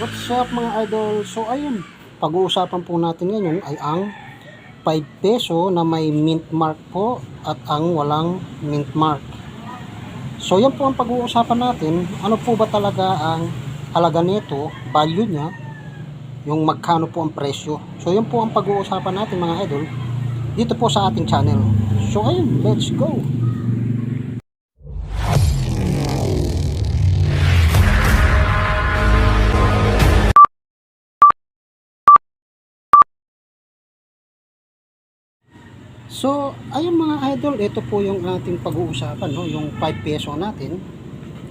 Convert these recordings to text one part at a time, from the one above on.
What's up mga idol? So ayun, pag-uusapan po natin ngayon ay ang 5 peso na may mint mark po at ang walang mint mark. So yan po ang pag-uusapan natin. Ano po ba talaga ang halaga nito, value niya, yung magkano po ang presyo. So yan po ang pag-uusapan natin mga idol dito po sa ating channel. So ayun, let's go! So, ayun mga idol, ito po yung ating pag-uusapan, no? yung 5 peso natin.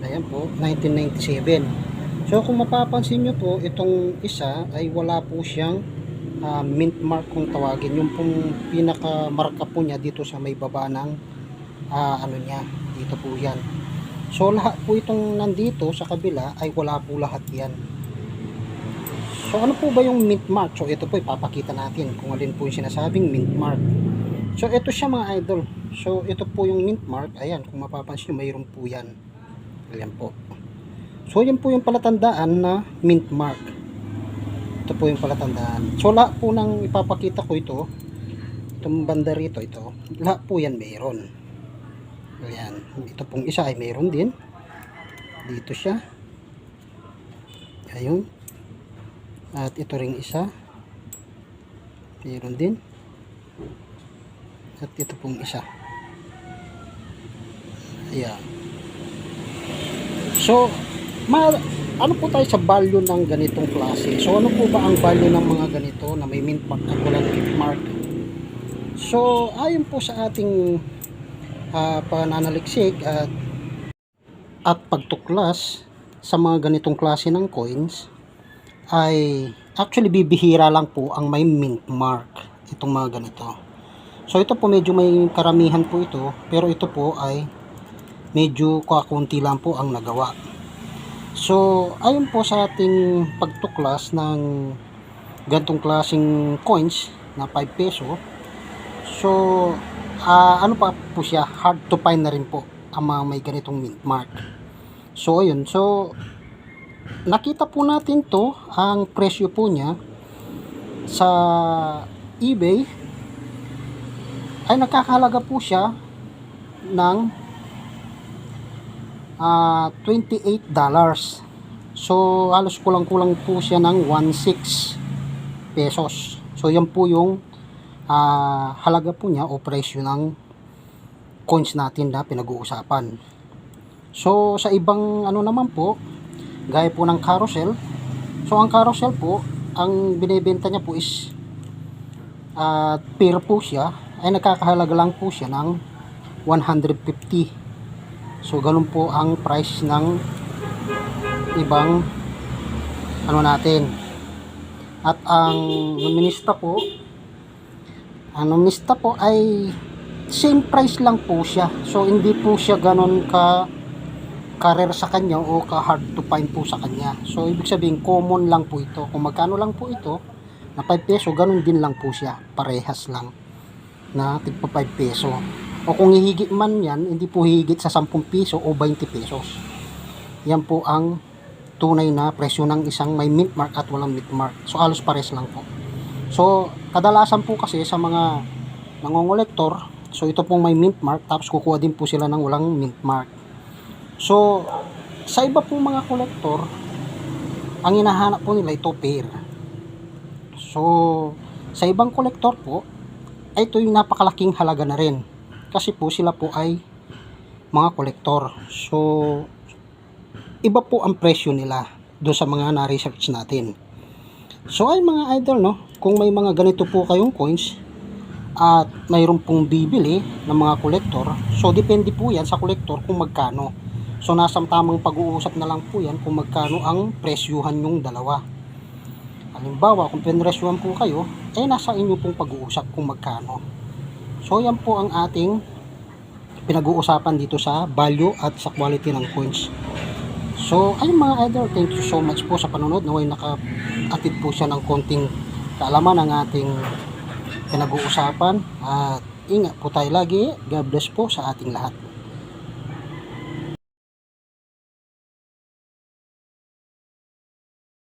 Ayan po, 1997. So, kung mapapansin nyo po, itong isa ay wala po siyang ah, mint mark kung tawagin. Yung pong pinaka-marka po niya dito sa may baba ng ah, ano niya, dito po yan. So, lahat po itong nandito sa kabila ay wala po lahat yan. So, ano po ba yung mint mark? So, ito po ipapakita natin kung alin po yung sinasabing mint mark. So, ito siya mga idol. So, ito po yung mint mark. Ayan, kung mapapansin nyo, mayroon po yan. Ayan po. So, yan po yung palatandaan na mint mark. Ito po yung palatandaan. So, lahat po nang ipapakita ko ito, itong banda rito, ito, lahat po yan mayroon. Ayan. Ito pong isa ay mayroon din. Dito siya. Ayun. At ito ring isa. Mayroon din. At ito pong isa. Ayan. So, ma ano po tayo sa value ng ganitong klase? So, ano po ba ang value ng mga ganito na may mint mark at walang mint mark? So, ayon po sa ating ah, pananaliksik at at pagtuklas sa mga ganitong klase ng coins ay actually bibihira lang po ang may mint mark itong mga ganito. So ito po medyo may karamihan po ito pero ito po ay medyo kakunti lang po ang nagawa. So ayon po sa ating pagtuklas ng gantong klaseng coins na 5 peso so ah, ano pa po siya hard to find na rin po ang mga may ganitong mint mark. So ayun so nakita po natin to ang presyo po niya sa eBay ay nakakahalaga po siya ng ah, 28 dollars. So halos kulang-kulang po siya ng 16 pesos. So yan po yung ah, halaga po niya o presyo ng coins natin na pinag-uusapan. So sa ibang ano naman po gaya po ng carousel. So ang carousel po ang binebenta niya po is at pair po siya ay nakakahalaga lang po siya ng 150 so ganun po ang price ng ibang ano natin. At ang nominista po ang nominista po ay same price lang po siya. So hindi po siya ganun ka career sa kanya o ka hard to find po sa kanya. So ibig sabihin common lang po ito. Kung magkano lang po ito na 5 peso ganun din lang po siya. Parehas lang na tigpa 5 peso. O kung hihigit man yan hindi po hihigit sa 10 piso o 20 pesos. Yan po ang tunay na presyo ng isang may mint mark at walang mint mark. So alos pares lang po. So kadalasan po kasi sa mga nangongolektor so ito pong may mint mark tapos kukuha din po sila ng walang mint mark. So sa iba pong mga kolektor ang hinahanap po nila ito pair so sa ibang kolektor po ito yung napakalaking halaga na rin. Kasi po sila po ay mga kolektor. So iba po ang presyo nila doon sa mga na-research natin. So ay mga idol no? Kung may mga ganito po kayong coins at mayroon pong bibili ng mga kolektor so depende po yan sa kolektor kung magkano. So nasa tamang pag-uusap na lang po yan kung magkano ang presyuhan yung dalawa halimbawa kung pinresyuhan po kayo eh nasa inyo pong pag-uusap kung magkano. So yan po ang ating pinag-uusapan dito sa value at sa quality ng coins. So ayun mga idol thank you so much po sa panonood. Naway naka-atid po siya ng konting kaalaman ng ating pinag-uusapan. At ingat po tayo lagi. God bless po sa ating lahat